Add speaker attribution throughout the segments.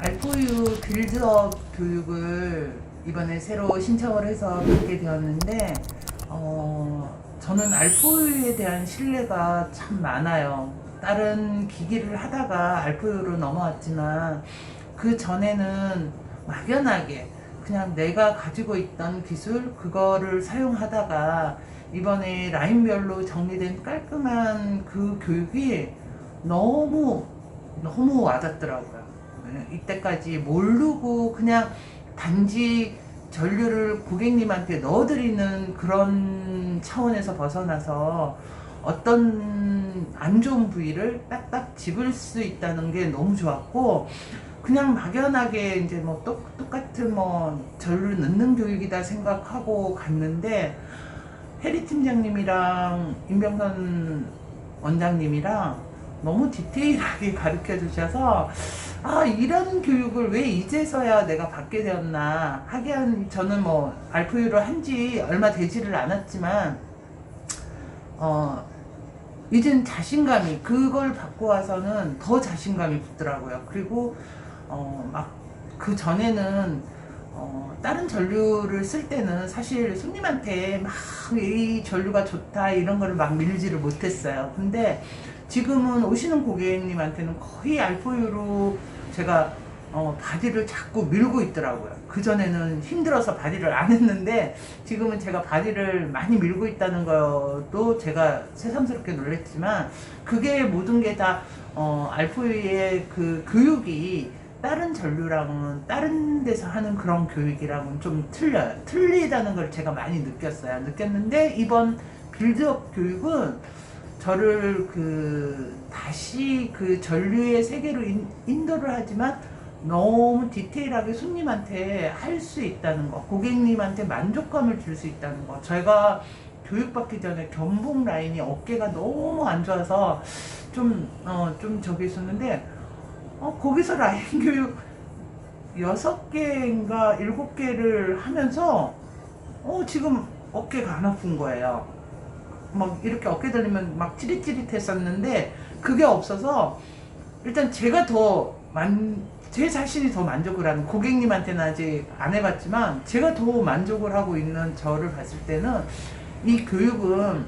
Speaker 1: 알포유 빌드업 교육을 이번에 새로 신청을 해서 받게 되었는데 어, 저는 알포유에 대한 신뢰가 참 많아요. 다른 기기를 하다가 알포유로 넘어왔지만 그 전에는 막연하게 그냥 내가 가지고 있던 기술 그거를 사용하다가 이번에 라인별로 정리된 깔끔한 그 교육이 너무 너무 와닿더라고요. 네, 이때까지 모르고 그냥 단지 전류를 고객님한테 넣어드리는 그런 차원에서 벗어나서 어떤 안 좋은 부위를 딱딱 집을 수 있다는 게 너무 좋았고 그냥 막연하게 이제 뭐 똑, 똑같은 뭐 전류 넣는 교육이다 생각하고 갔는데 해리 팀장님이랑 임병선 원장님이랑 너무 디테일하게 가르쳐 주셔서 아 이런 교육을 왜 이제서야 내가 받게 되었나? 하긴 저는 뭐 알프유를 한 지 얼마 되지를 않았지만 어 이젠 자신감이 그걸 받고 와서는 더 자신감이 붙더라고요. 그리고 어 막 그 전에는 어, 다른 전류를 쓸 때는 사실 손님한테 막 이 전류가 좋다 이런 거를 막 밀지를 못했어요. 근데 지금은 오시는 고객님한테는 거의 알포유로 제가 어, 바디를 자꾸 밀고 있더라고요. 그전에는 힘들어서 바디를 안 했는데 지금은 제가 바디를 많이 밀고 있다는 것도 제가 새삼스럽게 놀랬지만 그게 모든 게다 어, 알포유의 그 교육이 다른 전류랑은 다른 데서 하는 그런 교육이랑은 좀 틀려요. 틀리다는 걸 제가 많이 느꼈어요. 느꼈는데 이번 빌드업 교육은 저를 그 다시 그 전류의 세계로 인, 인도를 하지만 너무 디테일하게 손님한테 할 수 있다는 거, 고객님한테 만족감을 줄 수 있다는 거. 제가 교육받기 전에 견봉 라인이 어깨가 너무 안 좋아서 좀, 어, 좀 저기 있었는데 어, 거기서 라인 교육 여섯 개인가 일곱 개를 하면서 어, 지금 어깨가 안 아픈 거예요. 막 이렇게 어깨 들리면 막 찌릿찌릿했었는데 그게 없어서 일단 제가 더 만, 제 자신이 더 만족을 하는 고객님한테는 아직 안 해봤지만 제가 더 만족을 하고 있는 저를 봤을 때는 이 교육은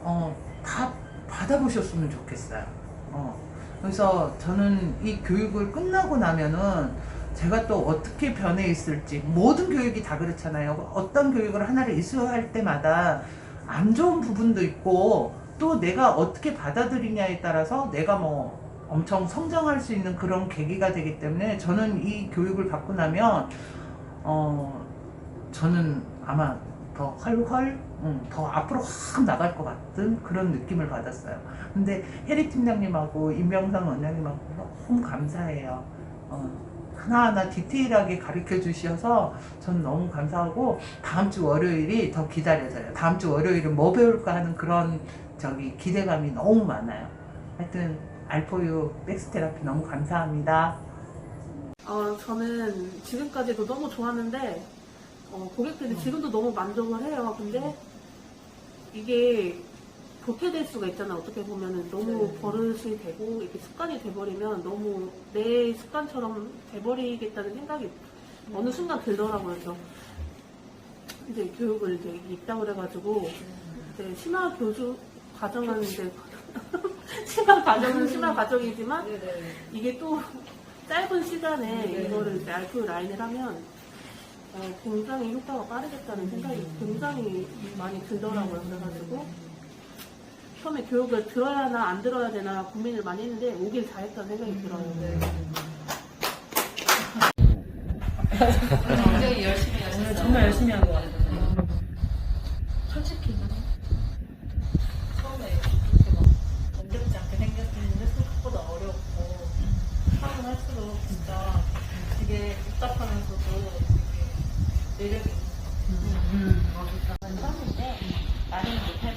Speaker 1: 어, 다 받아보셨으면 좋겠어요. 어. 그래서 저는 이 교육을 끝나고 나면은 제가 또 어떻게 변해 있을지 모든 교육이 다 그렇잖아요. 어떤 교육을 하나를 이수할 때마다 안 좋은 부분도 있고 또 내가 어떻게 받아들이냐에 따라서 내가 뭐 엄청 성장할 수 있는 그런 계기가 되기 때문에 저는 이 교육을 받고 나면 어 저는 아마 더 훨훨 음, 더 앞으로 확 나갈 것 같은 그런 느낌을 받았어요. 근데 해리 팀장님하고 임명상 원장님하고 너무 감사해요. 어, 하나하나 디테일하게 가르쳐 주셔서 저는 너무 감사하고 다음 주 월요일이 더 기다려져요. 다음 주 월요일은 뭐 배울까 하는 그런 저기 기대감이 너무 많아요. 하여튼 알포유 백스테라피 너무 감사합니다.
Speaker 2: 어, 저는 지금까지도 너무 좋았는데, 어, 고객들이 지금도 너무 만족을 해요. 근데 이게 도태될 수가 있잖아. 어떻게 보면은 너무
Speaker 1: 네.
Speaker 2: 버릇이 되고, 이렇게 습관이 돼버리면 너무 내 습관처럼 돼버리겠다는 생각이 어느 순간 들더라고요. 그래서 이제 교육을 이제 입다고 그래가지고, 이제 심화 교수 과정은 이제, 심화 과정은 심화 과정이지만, 이게 또 짧은 시간에
Speaker 1: 네.
Speaker 2: 이거를 이제 알프 라인을 하면 어, 굉장히 효과가 빠르겠다는 생각이 굉장히 많이 들더라고요. 그래가지고 처음에 교육을 들어야 하나 안 들어야 되나 고민을 많이 했는데 오길 잘했다는 생각이 들어요.
Speaker 3: 굉장히 열심히 하셨어요.
Speaker 2: 정말 열심히 한 것 같아요.
Speaker 3: 솔직히 처음에 그렇게 막 어렵지 않게 생겼는데 생각보다 어렵고 하면 할수록 진짜 되게 복잡하면서도 되게 매력